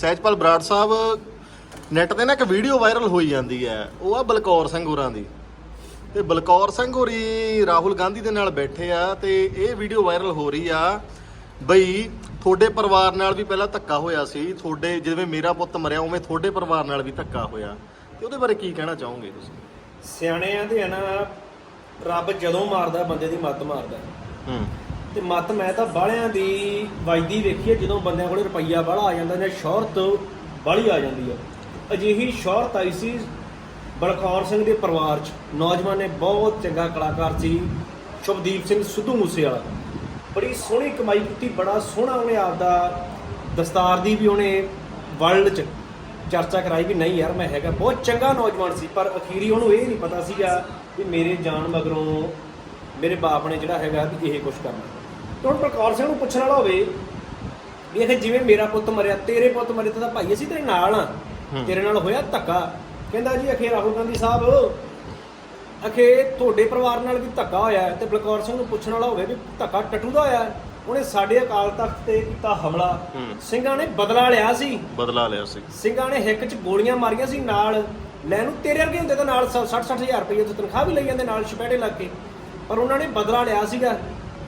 ਸਹਿਜਪਾਲ ਬਰਾੜ ਸਾਹਿਬ net ਤੇ ਨਾ ਇੱਕ ਵੀਡੀਓ ਵਾਇਰਲ ਹੋਈ ਜਾਂਦੀ ਹੈ। ਉਹ ਆ ਬਲਕੌਰ ਸਿੰਘ ਹੋਰਾਂ ਦੀ। ਤੇ ਬਲਕੌਰ ਸਿੰਘ ਹੋਰੀ ਰਾਹੁਲ ਗਾਂਧੀ ਦੇ ਨਾਲ ਬੈਠੇ ਆ ਤੇ ਇਹ ਵੀਡੀਓ ਵਾਇਰਲ ਹੋ ਰਹੀ ਆ ਬਈ ਤੁਹਾਡੇ ਪਰਿਵਾਰ ਨਾਲ ਵੀ ਪਹਿਲਾਂ ਧੱਕਾ ਹੋਇਆ ਸੀ। ਤੁਹਾਡੇ ਜਿਵੇਂ ਮੇਰਾ ਪੁੱਤ ਮਰਿਆ ਉਵੇਂ ਤੁਹਾਡੇ ਪਰਿਵਾਰ ਨਾਲ ਵੀ ਧੱਕਾ ਹੋਇਆ। ਤੇ ਉਹਦੇ ਬਾਰੇ ਕੀ ਕਹਿਣਾ ਚਾਹੋਗੇ ਤੁਸੀਂ? ਸਿਆਣੇ ਆਂਦੇ ਆ ਨਾ ਰੱਬ ਜਦੋਂ ਮਾਰਦਾ ਬੰਦੇ ਦੀ ਮੱਤ ਮਾਰਦਾ। ਹੂੰ। ਤੇ ਮੱਤ ਮੈਂ ਤਾਂ ਬਾਹਲਿਆਂ ਦੀ ਵਜਦੀ ਵੇਖੀ ਹੈ, ਜਦੋਂ ਬੰਦਿਆਂ ਕੋਲੇ ਰੁਪਈਆ ਬਾਹਲਾ ਆ ਜਾਂਦਾ ਜਾਂ ਸ਼ੌਹਰਤ ਬਾਹਲੀ ਆ ਜਾਂਦੀ ਹੈ। ਅਜਿਹੀ ਸ਼ੌਹਰਤ ਆਈ ਸੀ ਬਲਕੌਰ ਸਿੰਘ ਦੇ ਪਰਿਵਾਰ 'ਚ। ਨੌਜਵਾਨ ਨੇ ਬਹੁਤ ਚੰਗਾ ਕਲਾਕਾਰ ਸੀ, ਸ਼ੁਭਦੀਪ ਸਿੰਘ ਸਿੱਧੂ ਮੂਸੇਵਾਲਾ। ਬੜੀ ਸੋਹਣੀ ਕਮਾਈ ਕੀਤੀ, ਬੜਾ ਸੋਹਣਾ ਉਹਨੇ ਆਪਦਾ ਦਸਤਾਰ ਦੀ ਵੀ ਉਹਨੇ ਵਰਲਡ 'ਚ ਚਰਚਾ ਕਰਾਈ ਵੀ ਨਹੀਂ ਯਾਰ, ਮੈਂ ਹੈਗਾ। ਬਹੁਤ ਚੰਗਾ ਨੌਜਵਾਨ ਸੀ, ਪਰ ਅਖੀਰੀ ਉਹਨੂੰ ਇਹ ਨਹੀਂ ਪਤਾ ਸੀਗਾ ਵੀ ਮੇਰੇ ਜਾਣ ਮਗਰੋਂ ਮੇਰੇ ਬਾਪ ਨੇ ਜਿਹੜਾ ਹੈਗਾ ਵੀ ਇਹ ਕੁਝ ਕਰਨਾ। ਹੁਣ ਪ੍ਰਕਾਰ ਸਿੰਘ ਨੂੰ ਪੁੱਛਣ ਵਾਲਾ ਹੋਵੇ ਵੀ ਇਹ ਜਿਵੇਂ ਮੇਰਾ ਪੁੱਤ ਮਰਿਆ ਤੇਰੇ ਪੁੱਤ ਮਰੇ ਤਾਂ ਭਾਈ ਅਸੀਂ ਤੇਰੇ ਨਾਲ ਆ। ਤੇਰੇ ਨਾਲ ਹੋਇਆ ਧੱਕਾ। ਕਹਿੰਦਾ ਜੀ ਅਖੇ ਰਾਹੁਲ ਗਾਂਧੀ ਸਾਹਿਬ ਅਖੇ ਤੁਹਾਡੇ ਪਰਿਵਾਰ ਨਾਲ ਵੀ ਧੱਕਾ ਹੋਇਆ ਤੇ ਬਲਕੌਰ ਸਿੰਘ ਨੂੰ ਪੁੱਛਣ ਵਾਲਾ ਹੋਵੇ ਵੀ ਧੱਕਾ ਟਟੂ ਦਾ ਹੋਇਆ। ਉਹਨੇ ਸਾਡੇ ਅਕਾਲ ਤਖਤ ਤੇ ਕੀਤਾ ਹਮਲਾ। ਸਿੰਘਾਂ ਨੇ ਬਦਲਾ ਲਿਆ ਸੀ। ਬਦਲਾ ਲਿਆ ਸੀ। ਸਿੰਘਾਂ ਨੇ ਹਿੱਕ 'ਚ ਗੋਲੀਆਂ ਮਾਰੀਆਂ ਸੀ ਨਾਲ। ਲੈ ਨੂੰ ਤੇਰੇ ਵਰਗੇ ਹੁੰਦੇ ਤਾਂ ਨਾਲ 60 ਹਜ਼ਾਰ ਰੁਪਏ ਦੀ ਤਨਖਾਹ ਵੀ ਲਈ ਜਾਂਦੇ ਨਾਲ ਛਪੇੜੇ ਲੱਗ ਕੇ। ਪਰ ਉਹਨਾਂ ਨੇ ਬਦਲਾ ਲਿਆ ਸੀਗਾ।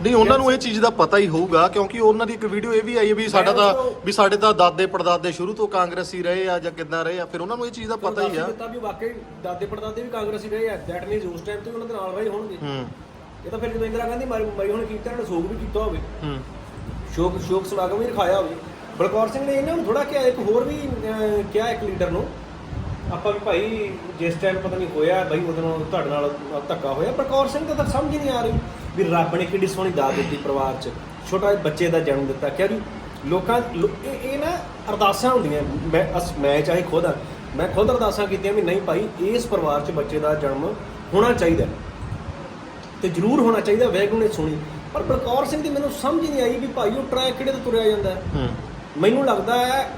ਨਹੀਂ ਉਹਨਾਂ ਨੂੰ ਇਹ ਚੀਜ਼ ਦਾ ਪਤਾ ਹੀ ਹੋਊਗਾ ਕਿਉਂਕਿ ਉਹਨਾਂ ਦੀ ਇੱਕ ਵੀਡੀਓ ਇਹ ਵੀ ਆਈ ਹੈ ਵੀ ਸਾਡਾ ਤਾਂ ਵੀ ਸਾਡੇ ਤਾਂ ਦਾਦੇ ਪੜਦਾਦੇ ਸ਼ੁਰੂ ਤੋਂ ਕਾਂਗਰਸੀ ਰਹੇ ਆ ਜਾਂ ਕਿੱਦਾਂ ਰਹੇ ਆ ਫਿਰ ਉਹਨਾਂ ਨੂੰ ਇਹ ਚੀਜ਼ ਦਾ ਪਤਾ ਹੀ ਆ। ਦਿੱਤਾ ਵੀ ਵਾਕਈ ਦਾਦੇ ਪੜਦਾਦੇ ਵੀ ਕਾਂਗਰਸੀ ਰਹੇ ਆ ਦੈਟ ਮੀਨਸ ਉਸ ਟਾਈਮ ਤੇ ਉਹਨਾਂ ਦੇ ਨਾਲ ਰਹੇ ਹੋਣਗੇ। ਹੂੰ। ਇਹ ਤਾਂ ਫਿਰ ਜਦੋਂ ਇੰਦਰਾ ਗਾਂਧੀ ਮਰੀ ਮਰੀ ਹੋਣੀ ਕੀਤਾ ਇਹਨਾਂ ਨੇ ਸੋਗ ਵੀ ਕੀਤਾ ਹੋਵੇ। ਹੂੰ। ਸ਼ੋਕ ਸ਼ੋਕ ਸਮਾਗਮ ਵੀ ਰਖਾਇਆ ਹੋਵੇ। ਬਲਕੌਰ ਸਿੰਘ ਨੇ ਇਹਨਾਂ ਨੂੰ ਥੋੜਾ ਕਿਹਾ ਇੱਕ ਹੋਰ ਵੀ ਕਿਹਾ ਇੱਕ ਲੀਡਰ ਨੂੰ ਆਪਾਂ ਵੀ ਭਾਈ ਜਿਸ ਟਾਈਮ ਪਤਾ ਨਹੀਂ ਹੋਇਆ ਬਈ ਉਦੋਂ ਤੁਹਾਡੇ ਨਾਲ ਧੱਕਾ ਹੋਇਆ ਬਲਕੌਰ ਸਿੰਘ ਤਾਂ ਤਾਂ ਸਮਝ ਨਹੀਂ ਆ ਰਹੀ ਵੀ ਰੱਬ ਨੇ ਕਿੱਡੀ ਸੋਹਣੀ ਦਾਤ ਦਿੱਤੀ ਪਰਿਵਾਰ 'ਚ। ਛੋਟਾ ਜਿਹਾ ਬੱਚੇ ਦਾ ਜਨਮ ਦਿੱਤਾ। ਕਿਹਾ ਵੀ ਲੋਕਾਂ ਇਹ ਇਹ ਨਾ ਅਰਦਾਸਾਂ ਹੁੰਦੀਆਂ। ਮੈਂ ਅਸ- ਮੈਂ ਚਾਹੇ ਖੁਦ ਆ। ਮੈਂ ਖੁਦ ਅਰਦਾਸਾਂ ਕੀਤੀਆਂ ਵੀ ਨਹੀਂ ਭਾਈ ਇਸ ਪਰਿਵਾਰ 'ਚ ਬੱਚੇ ਦਾ ਜਨਮ ਹੋਣਾ ਚਾਹੀਦਾ। ਤੇ ਜ਼ਰੂਰ ਹੋਣਾ ਚਾਹੀਦਾ ਵੈਗੂ ਨੇ ਸੁਣੀ। ਪਰ ਬਲਕੌਰ ਸਿੰਘ ਦੀ ਮੈਨੂੰ ਸਮਝ ਨਹੀਂ ਆਈ ਵੀ ਭਾਈ ਉਹ ਟਰੈਕ ਕਿਹੜੇ ਤੋਂ ਤੁਰਿਆ ਜਾਂਦਾ। ਮੈਨੂੰ ਲੱਗਦਾ ਹੈ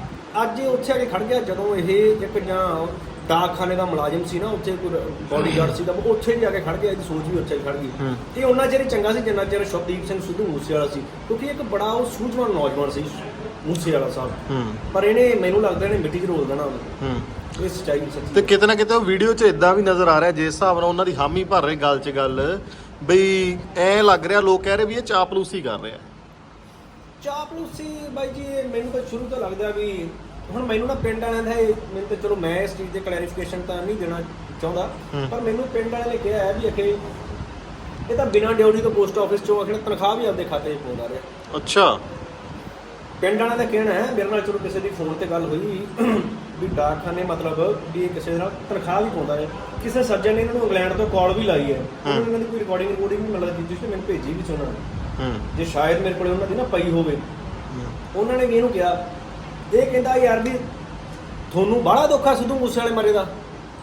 ਅੱਜ ਇਹ ਉੱਥੇ ਆ ਕੇ ਖੜ ਗਿਆ ਜਦੋਂ ਇਹ ਇੱਕ ਜਾਂ ਡਾਕਖਾਨੇ ਦਾ ਮੁਲਾਜ਼ਮ ਸੀ ਨਾ ਉੱਥੇ ਕੋਈ ਬਾਡੀਗਾਰਡ ਸੀ ਤਾਂ ਉਹ ਉੱਥੇ ਜਾ ਕੇ ਖੜ ਗਿਆ ਇਹਦੀ ਸੋਚ ਵੀ ਉੱਥੇ ਖੜ ਗਈ। ਇਹ ਉਹਨਾਂ ਚਿਰ ਚੰਗਾ ਸੀ ਜਿੰਨਾ ਚਿਰ ਸ਼ਬਦੀਪ ਸਿੰਘ ਸਿੱਧੂ ਮੂਸੇਵਾਲਾ ਸੀ ਕਿਉਂਕਿ ਇੱਕ ਬੜਾ ਉਹ ਸੂਝਵਾਨ ਨੌਜਵਾਨ ਸੀ ਮੂਸੇਵਾਲਾ ਸਾਹਿਬ। ਪਰ ਇਹਨੇ ਮੈਨੂੰ ਲੱਗਦਾ ਇਹਨੇ ਮਿੱਟੀ 'ਚ ਰੋਲ ਦੇਣਾ ਉਹਨੂੰ। ਇਹ ਸੱਚਾਈ ਸੱਚੀ। ਤੇ ਕਿਤੇ ਨਾ ਕਿਤੇ ਉਹ ਵੀਡੀਓ 'ਚ ਇਦਾਂ ਵੀ ਨਜ਼ਰ ਆ ਰਿਹਾ ਜਿਸ ਹਿਸਾਬ ਨਾਲ ਉਹਨਾਂ ਦੀ ਹਾਮੀ ਭਰ ਰਹੇ ਗੱਲ 'ਚ ਗੱਲ ਬਈ ਐ ਲੱਗ ਰਿਹਾ ਲੋਕ ਕਹਿ ਰਹੇ ਵੀ ਇਹ ਚਾਪਲੂਸੀ ਕਰ ਰਿਹਾ। ਚਾਪਲੂਸੀ ਬਾਈ ਜੀ ਇਹ ਮੈਨੂੰ ਤਾਂ ਸ਼ੁਰੂ ਤੋਂ ਲੱਗਦਾ ਵੀ ਹੁਣ ਮੈਨੂੰ ਨਾ ਪਿੰਡ ਵਾਲਿਆਂ ਦਾ ਇਹ ਮੈਨੂੰ ਤਾਂ ਚਲੋ ਮੈਂ ਇਸ ਚੀਜ਼ ਦੇ ਕਲੈਰੀਫਿਕੇਸ਼ਨ ਤਾਂ ਨਹੀਂ ਦੇਣਾ ਚਾਹੁੰਦਾ। ਪਰ ਮੈਨੂੰ ਪਿੰਡ ਵਾਲਿਆਂ ਨੇ ਕਿਹਾ ਹੈ ਵੀ ਅਖੇ ਇਹ ਤਾਂ ਬਿਨਾਂ ਡਿਊਟੀ ਤੋਂ ਪੋਸਟ ਆਫਿਸ ਚੋਂ ਅਖੇ ਤਨਖਾਹ ਵੀ ਆਪਦੇ ਖਾਤੇ 'ਚ ਪਾਉਂਦਾ ਰਿਹਾ। ਅੱਛਾ। ਪਿੰਡ ਵਾਲਿਆਂ ਦਾ ਕਹਿਣਾ ਹੈ ਮੇਰੇ ਨਾਲ ਚਲੋ ਕਿਸੇ ਦੀ ਫੋਨ ਤੇ ਗੱਲ ਹੋਈ ਵੀ ਡਾਕਖਾਨੇ ਮਤਲਬ ਵੀ ਕਿਸੇ ਨਾਲ ਤਨਖਾਹ ਵੀ ਪਾਉਂਦਾ ਹੈ ਕਿਸੇ ਸੱਜਣ ਨੇ ਇਹਨਾਂ ਨੂੰ ਇੰਗਲੈਂਡ ਤੋਂ ਕਾਲ ਵੀ ਲਾਈ ਹੈ। ਉਹਨਾਂ ਨੇ ਕੋਈ ਰਿਕਾਰਡਿੰਗ ਰਿਕਾਰਡਿੰਗ ਮਤਲਬ ਕੀਤੀ ਸੀ ਮੈਨੂੰ ਭੇਜੀ ਵੀ ਸੀ ਉਹਨਾਂ ਨੇ। ਹੂੰ ਜੇ ਸ਼ਾਇਦ ਮੇਰੇ ਕੋਲੇ ਉਹਨਾਂ ਦੀ ਨਾ ਪਈ ਹੋਵੇ। ਉਹਨਾਂ ਨੇ ਵੀ ਇਹਨੂੰ ਕਿਹਾ। ਇਹ ਕਹਿੰਦਾ ਯਾਰ ਵੀ ਤੁਹਾਨੂੰ ਬੜਾ ਦੁੱਖ ਆ ਸਿੱਧੂ ਮੂਸੇ ਵਾਲੇ ਮਰੇ ਦਾ।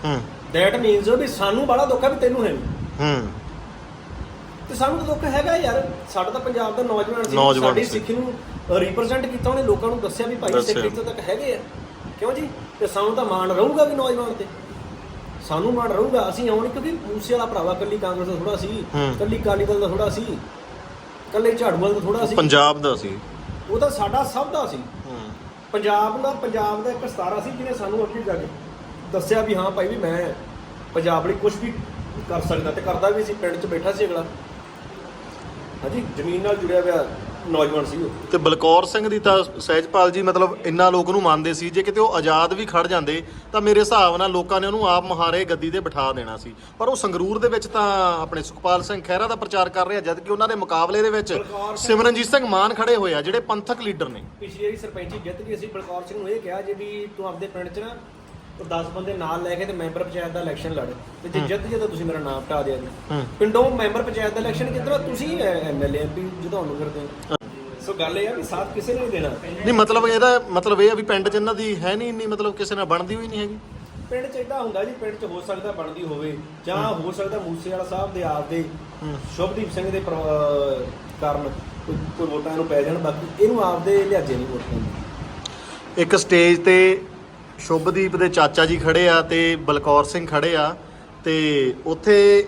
ਹੂੰ। ਦੈਟ ਮੀਨਸ ਵੀ ਸਾਨੂੰ ਬੜਾ ਦੁੱਖ ਆ ਵੀ ਤੈਨੂੰ ਹੈ ਹੂੰ। ਤੇ ਸਾਨੂੰ ਤਾਂ ਦੁੱਖ ਹੈਗਾ ਯਾਰ। ਸਾਡਾ ਤਾਂ ਪੰਜਾਬ ਦਾ ਨੌਜਵਾਨ ਸੀ। ਸਾਡੀ। ਸਿੱਖੀ ਨੂੰ ਰਿਪਰੈਜ਼ੈਂਟ ਕੀਤਾ ਉਹਨੇ। ਲੋਕਾਂ ਨੂੰ ਦੱਸਿਆ ਵੀ ਭਾਈ ਸਿੱਖ। ਇੱਥੋਂ ਤੱਕ ਹੈਗੇ ਆ। ਕਿਉਂ ਜੀ? ਤੇ ਸਾਨੂੰ ਤਾਂ ਮਾਣ ਰਹੂਗਾ ਵੀ ਨੌਜਵਾਨ ਤੇ। ਸਾਨੂੰ ਮਾਣ ਰਹੂਗਾ। ਅਸੀਂ ਆਉਣ ਕਿਉਂਕਿ ਮੂਸੇ ਵਾਲਾ ਭਰਾਵਾ ਕੱਲੀ ਕਾਂਗਰਸ ਦਾ ਥੋੜਾ ਸੀ। ਕੱਲੀ ਕਾਲੀ ਦਲ ਦਾ ਥੋੜਾ ਸੀ। ਕੱਲੇ ਝਾੜੂ ਵਾਲ ਦਾ ਥੋੜਾ ਸੀ। ਪੰਜਾਬ ਦਾ ਸੀ। ਉਹ ਤਾਂ ਸਾਡਾ ਸਭ ਦਾ ਸੀ। ਹੂੰ। ਪੰਜਾਬ ਦਾ ਪੰਜਾਬ ਦਾ ਇੱਕ ਸਤਾਰਾ ਸੀ ਜਿਹਨੇ ਸਾਨੂੰ ਅੱਗੇ ਜਾ ਕੇ ਦੱਸਿਆ ਵੀ ਹਾਂ ਭਾਈ ਵੀ ਮੈਂ ਪੰਜਾਬ ਲਈ ਕੁਝ ਵੀ ਕਰ ਸਕਦਾ ਤੇ ਕਰਦਾ ਵੀ ਸੀ ਪਿੰਡ 'ਚ ਬੈਠਾ ਸੀ ਅਗਲਾ। ਹਾਂਜੀ ਜ਼ਮੀਨ ਨਾਲ ਜੁੜਿਆ ਹੋਇਆ ਨੌਜਵਾਨ ਸੀ ਉਹ। ਤੇ ਬਲਕੌਰ ਸਿੰਘ ਦੀ ਤਾਂ ਸਹਿਜਪਾਲ ਜੀ ਮਤਲਬ ਇੰਨਾ ਲੋਕ ਨੂੰ ਮੰਨਦੇ ਸੀ ਜੇ ਕਿਤੇ ਉਹ ਆਜ਼ਾਦ ਵੀ ਖੜ ਜਾਂਦੇ ਤਾਂ ਮੇਰੇ ਹਿਸਾਬ ਨਾਲ ਲੋਕਾਂ ਨੇ ਉਹਨੂੰ ਆਪ ਮਹਾਰੇ ਗੱਦੀ ਤੇ ਬਿਠਾ ਦੇਣਾ ਸੀ। ਪਰ ਉਹ ਸੰਗਰੂਰ ਦੇ ਵਿੱਚ ਤਾਂ ਆਪਣੇ ਸੁਖਪਾਲ ਸਿੰਘ ਖਹਿਰਾ ਦਾ ਪ੍ਰਚਾਰ ਕਰ ਰਿਹਾ ਜਦ ਕਿ ਉਹਨਾਂ ਦੇ ਮੁਕਾਬਲੇ ਦੇ ਵਿੱਚ ਸਿਮਰਨਜੀਤ ਸਿੰਘ ਮਾਨ ਖੜੇ ਹੋਏ ਆ ਜਿਹੜੇ ਪੰਥਕ ਲੀਡਰ ਨੇ। ਪਿਛਲੀ ਵਾਰੀ ਸਰਪੰਚੀ ਜਿੱਤ ਗਈ ਸੀ ਬਲਕੌਰ ਸਿੰਘ ਨੂੰ ਇਹ ਕਿਹਾ ਜੇ ਵੀ ਤੂੰ ਆਪਦੇ ਪਿੰਡ 'ਚ ਨਾ ਉਹ 10 ਬੰਦੇ ਨਾਲ ਲੈ ਕੇ ਤੇ ਮੈਂਬਰ ਪੰਚਾਇਤ ਦਾ ਇਲੈਕਸ਼ਨ ਲੜ। ਤੇ ਜੇ ਜਿੱਤ ਜੇ ਤਾਂ ਤੁਸੀਂ ਮੇਰਾ ਨਾਮ ਹਟਾ ਦਿਆ ਜੀ। ਪਿੰਡੋਂ ਮੈਂਬਰ ਪੰਚਾਇਤ ਦਾ ਇਲੈਕਸ਼ਨ ਕਿੱਧਰ? ਤੁਸੀਂ ਐਮਐਲਏ ਐਮਪੀ ਜਿਤਾਉਣ ਫਿਰਦੇ ਹੋ। ਸੋ ਗੱਲ ਇਹ ਆ ਵੀ ਸਾਥ ਕਿਸੇ ਨੇ ਦੇਣਾ। ਨਹੀਂ ਮਤਲਬ ਇਹਦਾ ਮਤਲਬ ਇਹ ਆ ਵੀ ਪਿੰਡ 'ਚ ਇਹਨਾਂ ਦੀ ਹੈ ਨਹੀਂ ਇੰਨੀ ਮਤਲਬ ਕਿਸੇ ਨਾਲ ਬਣਦੀ ਹੋਈ ਨਹੀਂ ਹੈਗੀ। ਪਿੰਡ 'ਚ ਇਦਾਂ ਹੁੰਦਾ ਜੀ ਪਿੰਡ 'ਚ ਹੋ ਸਕਦਾ ਬਣਦੀ ਹੋਵੇ ਜਾਂ ਹੋ। ਸਕਦਾ ਮੂਸੇਵਾਲਾ ਸਾਹਿਬ ਦੇ ਆਪ ਦੇ। ਸ਼ੁਭਦੀਪ ਸਿੰਘ ਦੇ ਕਾਰਨ ਕੋਈ ਵੋਟਾਂ ਨੂੰ ਪੈ ਜਾਣ ਬਾਕੀ ਇਹਨੂੰ ਆਪਦੇ ਲਿਹਾਜ਼ੇ ਨਹੀਂ ਵੋਟ ਪੈਂਦੀ ਇੱਕ ਸਟੇਜ ਤੇ ਸ਼ੁਭਦੀਪ ਦੇ ਚਾਚਾ ਜੀ ਖੜੇ ਆ ਤੇ ਬਲਕੌਰ ਸਿੰਘ ਖੜੇ ਆ ਤੇ ਉੱਥੇ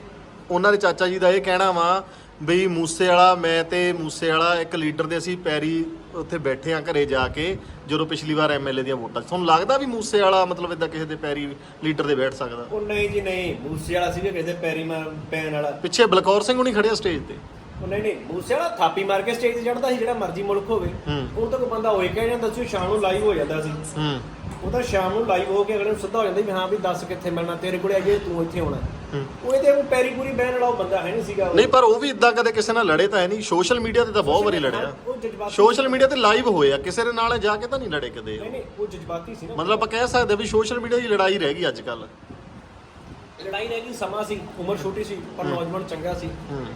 ਉਹਨਾਂ ਦੇ ਚਾਚਾ ਜੀ ਦਾ ਇਹ ਕਹਿਣਾ ਵਾ ਬਈ ਮੂਸੇ ਵਾਲਾ ਮੈਂ ਤੇ ਮੂਸੇ ਵਾਲਾ ਇੱਕ ਲੀਡਰ ਦੇ ਅਸੀਂ ਪੈਰੀ ਉੱਥੇ ਬੈਠੇ ਆ ਘਰੇ ਜਾ ਕੇ ਜਦੋਂ ਪਿਛਲੀ ਵਾਰ ਐਮਐਲਏ ਦੀਆਂ ਵੋਟਾਂ। ਤੁਹਾਨੂੰ ਲੱਗਦਾ ਵੀ ਮੂਸੇ ਵਾਲਾ ਮਤਲਬ ਇਦਾਂ ਕਿਸੇ ਦੇ ਪੈਰੀ ਲੀਡਰ ਦੇ ਬੈਠ ਸਕਦਾ? ਉਹ ਨਹੀਂ ਜੀ ਨਹੀਂ। ਮੂਸੇ ਵਾਲਾ ਸੀਗਾ ਕਿਸੇ ਦੇ ਪੈਰੀ ਪੈਣ ਵਾਲਾ। ਪਿੱਛੇ ਬਲਕੌਰ ਸਿੰਘ ਹੁਣੀ ਖੜਿਆ ਸਟੇਜ ਤੇ। ਉਹ ਨਹੀਂ ਨਹੀਂ ਮੂਸੇ ਵਾਲਾ ਥਾਪੀ ਮਾਰ ਕੇ ਸਟੇਜ ਤੇ ਚੜਦਾ ਸੀ ਜਿਹੜਾ ਮਰਜ਼ੀ ਮੁਲਕ ਹੋਵੇ। ਉਹ ਤਾਂ ਕੋਈ ਬੰਦਾ ਹੋਏ ਕਹਿ ਜਾਂਦਾ ਸੀ ਸ਼ਾਮ ਨੂੰ ਲਾਈਵ ਹੋ ਜਾਂਦਾ ਸੀ। ਹੂੰ। ਉਹ ਤਾਂ ਸ਼ਾਮ ਨੂੰ ਲਾਈਵ ਹੋ ਕੇ ਅਗਲੇ ਨੂੰ ਸਿੱਧਾ ਹੋ ਜਾਂਦਾ ਵੀ ਹਾਂ ਵੀ ਦੱਸ ਕਿੱਥੇ ਮਿਲਣਾ ਤੇਰੇ ਕੋਲੇ ਅਜੇ ਤੂੰ ਇੱਥੇ ਆਉਣਾ। ਉਹ ਇਹਦੇ ਕੋਈ ਪੈਰੀ ਪੂਰੀ ਬਹਿਣ ਵਾਲਾ ਉਹ ਬੰਦਾ ਹੈ ਨਹੀਂ ਸੀਗਾ। ਨਹੀਂ ਪਰ ਉਹ ਵੀ ਇਦਾਂ ਕਦੇ ਕਿਸੇ ਨਾਲ ਲੜੇ ਤਾਂ ਹੈ ਨਹੀਂ। ਸੋਸ਼ਲ ਮੀਡੀਆ ਤੇ ਤਾਂ ਬਹੁਤ ਵਾਰੀ ਲੜਿਆ। ਸੋਸ਼ਲ ਮੀਡੀਆ ਤੇ ਲਾਈਵ ਹੋਏ ਆ। ਕਿਸੇ ਦੇ ਨਾਲ ਜਾ ਕੇ ਤਾਂ ਨਹੀਂ ਲੜੇ ਕਦੇ। ਨਹੀਂ ਨਹੀਂ ਉਹ ਜਜ਼ਬਾਤੀ ਸੀ ਨਾ। ਮਤਲਬ ਆਪਾਂ ਕਹਿ ਸਕਦੇ ਵੀ ਸੋਸ਼ਲ ਮੀਡੀਆ ਦੀ ਲੜਾਈ ਰਹਿ ਗਈ ਅੱਜ ਕੱਲ ਲੜਾਈ ਰਹਿ ਗਈ ਸਮਾਂ ਸੀ ਉਮਰ ਛੋਟੀ ਸੀ ਪਰ ਨੌਜਵਾਨ ਚੰਗਾ ਸੀ।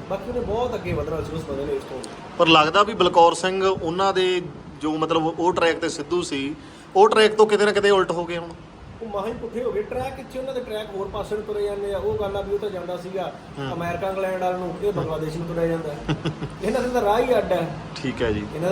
ਬਾਕੀ ਉਹਨੇ ਬਹੁਤ ਅੱਗੇ ਵਧਣਾ ਸੀ ਉਸ ਬੰਦੇ ਨੇ ਇਸ ਤੋਂ। ਪਰ ਲੱਗਦਾ ਵੀ ਬਲਕੌਰ ਸਿੰਘ ਉਹਨਾਂ ਦੇ ਜੋ ਮਤਲਬ ਉਹ ਟਰੈਕ ਤੇ ਸਿੱਧੂ ਸੀ ਉਹ ਟਰੈਕ ਤੋਂ ਕਿਤੇ ਨਾ ਕਿਤੇ ਉਲਟ ਹੋ ਗਏ ਹੁਣ। ਉਹ ਮਾਹੀ ਪੁੱਠੇ ਹੋ ਗਏ। ਟਰੈਕ ਕਿੱਥੇ ਉਹਨਾਂ ਦੇ ਟਰੈਕ ਹੋਰ ਪਾਸੇ ਨੂੰ ਤੁਰੇ ਜਾਂਦੇ ਆ। ਉਹ ਗੱਲ ਆ ਵੀ ਉਹ ਤਾਂ ਜਾਂਦਾ ਸੀਗਾ ਅਮਰੀਕਾ ਇੰਗਲੈਂਡ ਵੱਲ ਨੂੰ ਇਹ ਬੰਗਲਾਦੇਸ਼ ਨੂੰ ਤੁਰਿਆ ਜਾਂਦਾ। ਇਹਨਾਂ ਦੇ ਤਾਂ ਰਾਹ ਹੀ ਅੱਡ ਹੈ। ਠੀਕ ਹੈ ਜੀ। ਇਹਨਾਂ